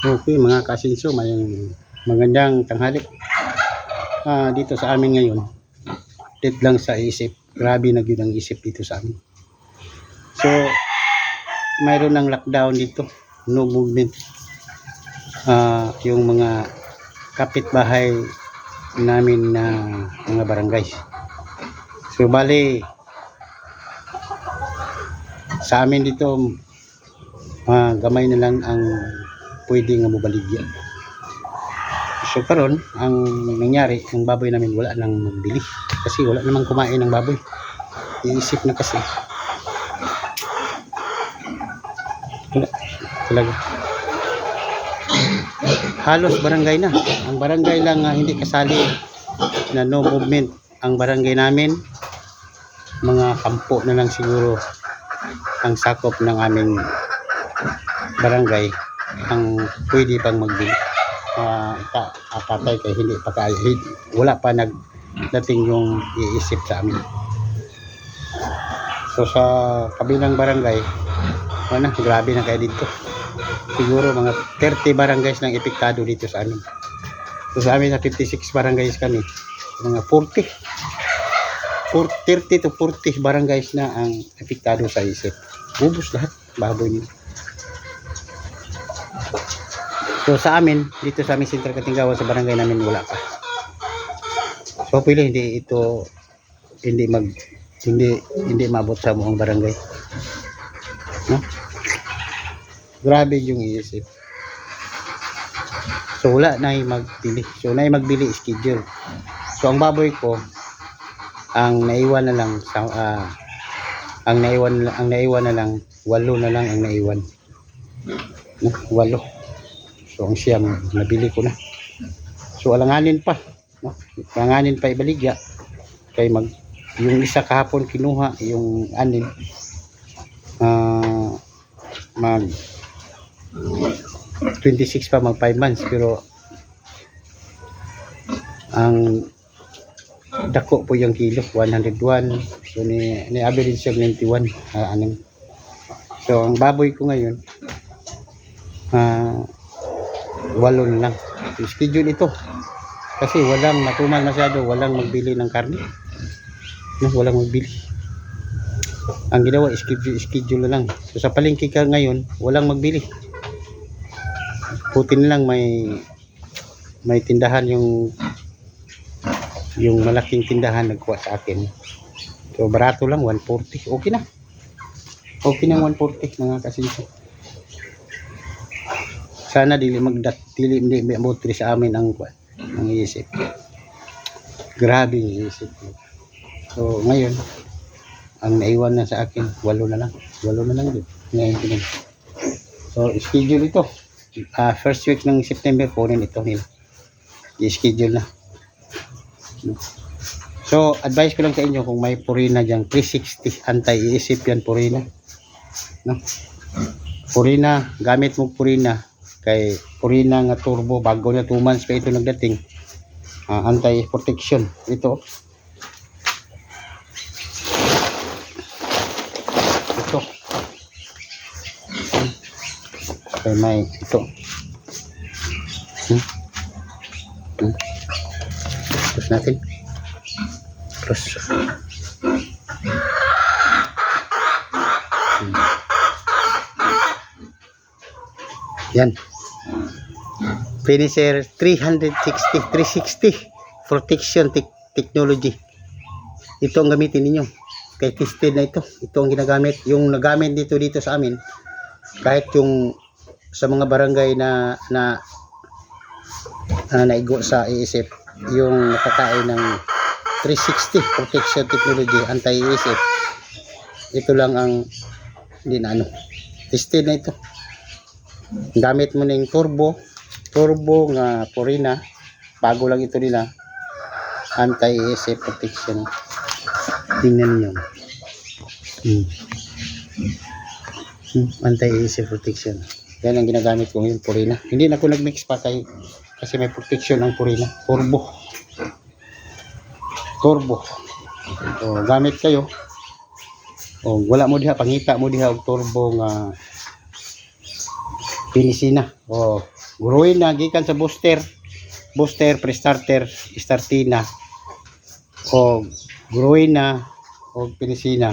Okay, mga kasinso, may magandang tanghali. Ah, dito sa amin ngayon, dit lang sa isip. Grabe na yun ang isip dito sa amin. So, mayroon ng lockdown dito. No movement. Ah, yung mga kapitbahay namin na mga barangay. So, bali, sa amin dito, ah, gamay na lang ang pwede nga mabaligyan. So karon ang nangyari, ang baboy namin wala nang magbili kasi wala namang kumain ng baboy. Iisip na kasi. Wala. Talaga. Halos barangay na. Ang barangay lang nga hindi kasali na no movement. Ang barangay namin mga kampo na lang siguro ang sakop ng aming barangay ang pwede pang magbili. Ika, ah, patay kay hindi pa kaya. Hindi- Wala pa nagdating yung iisip sa amin. So sa kabilang barangay, na, grabe na kayo dito. Siguro mga 30 barangays lang epektado dito sa amin. So sa amin sa 56 barangays kami, mga 40. 40 30 to 40 barangays na ang epektado sa isip. Ubus lahat, baboy nila. So sa amin, dito sa aming Sentral Katinggawa sa barangay namin wala pa. So pili hindi ito hindi mag hindi hindi maabot sa buong barangay. No? Grabe yung iisip. So wala na yung magbili. So na yung magbili schedule. So ang baboy ko ang naiwan na lang sa ah, ang naiwan ang naiwan na lang walo na lang ang naiwan. No? Walo. So ang siyam nabili ko na. So alanganin pa, no? Alanganin pa ibaligya kay mag yung isa kahapon kinuha yung anin ah mag 26 pa mag 5 months pero ang dako po yung kilo 101 so ni, ni average siya 91 ah, aning so ang baboy ko ngayon ah walo na lang. Schedule ito. Kasi walang matumal masyado, walang magbili ng karne. No, walang magbili. Ang ginawa, schedule, schedule na lang. So sa palengke ka ngayon, walang magbili. Puti na lang may may tindahan yung yung malaking tindahan nagkuha sa akin. So barato lang 140. Okay na. Okay na 140 mga kasinso sana dili magdat dili hindi mabuti sa amin ang kwan ang isip. Grabe yung isip ko. so ngayon ang naiwan na sa akin walo na lang walo na lang din ngayon so schedule ito. Ah, first week ng September kunin ito nila. I-schedule na. So advice ko lang sa inyo kung may purina dyan 360 anti-iisip yan purina. No? purina gamit mo purina kay Purina nga turbo bago na 2 months pa ito nagdating. Ah, anti protection ito. Ito. Kay may ito. Hmm. Hmm. Natin. Close Hmm. yan Finisher 360, 360 protection tech- technology. Ito ang gamitin ninyo. Kay tested na ito. Ito ang ginagamit. Yung nagamit dito dito sa amin, kahit yung sa mga barangay na na na naigo sa iisip, yung nakakain ng 360 protection technology, anti-iisip. Ito lang ang na ano. Tested na ito. Gamit mo ng turbo, turbo nga Purina. Bago lang ito nila. anti-ESA protection. Tingnan nyo. Hmm. Hmm, anti-ESA protection. Yan ang ginagamit ko ngayon Purina. Hindi na ako nag-mix pa kay kasi may protection ang Purina. Turbo. Turbo. O, gamit kayo. O, wala mo diha pangita mo diha og turbo nga Pinisina. O, guruin na, gikan sa booster. Booster, pre-starter, startina. O, guruin na, o pinisina.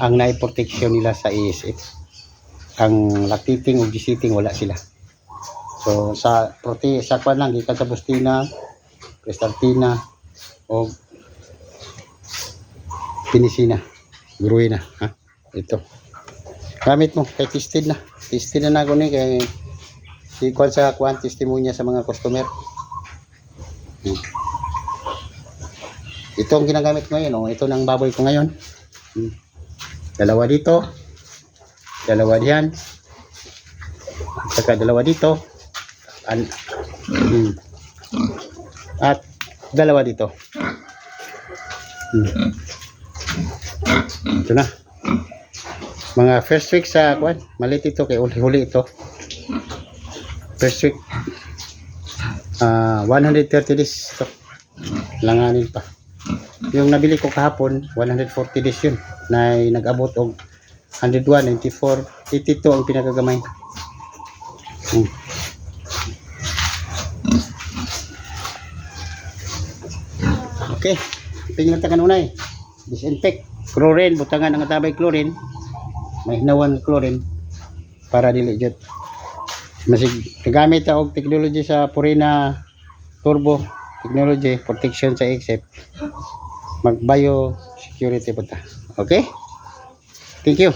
Ang nai-protection nila sa ASF. Ang lactating o gisiting, wala sila. So, sa prote, sa kwan lang, gikan sa bustina, pre-startina, o pinisina. Guruin na. Ha? Ito. Gamit mo, kay tested na. Tested na na kay si Kwan sa Kwan, testimonya sa mga customer. Hmm. Ito ang ginagamit ngayon. Oh. Ito ng baboy ko ngayon. Hmm. Dalawa dito. Dalawa diyan. Saka dalawa dito. An hmm. At dalawa dito. Hmm. Ito na. Mga first week sa kwan, malit ito kay uli-huli ito. First week. Ah, 130 days ito. Langanin pa. Yung nabili ko kahapon, 140 days yun. Na nag-abot og 101, 94, 82 ang pinakagamay. Hmm. Okay. Tingnan ta kanunay. Disinfect. Chlorine, butangan ang tabay chlorine. May hinawan chlorine para dili jud. Masig gamit og technology sa Purina Turbo technology protection sa except mag bio security po ta. Okay? Thank you.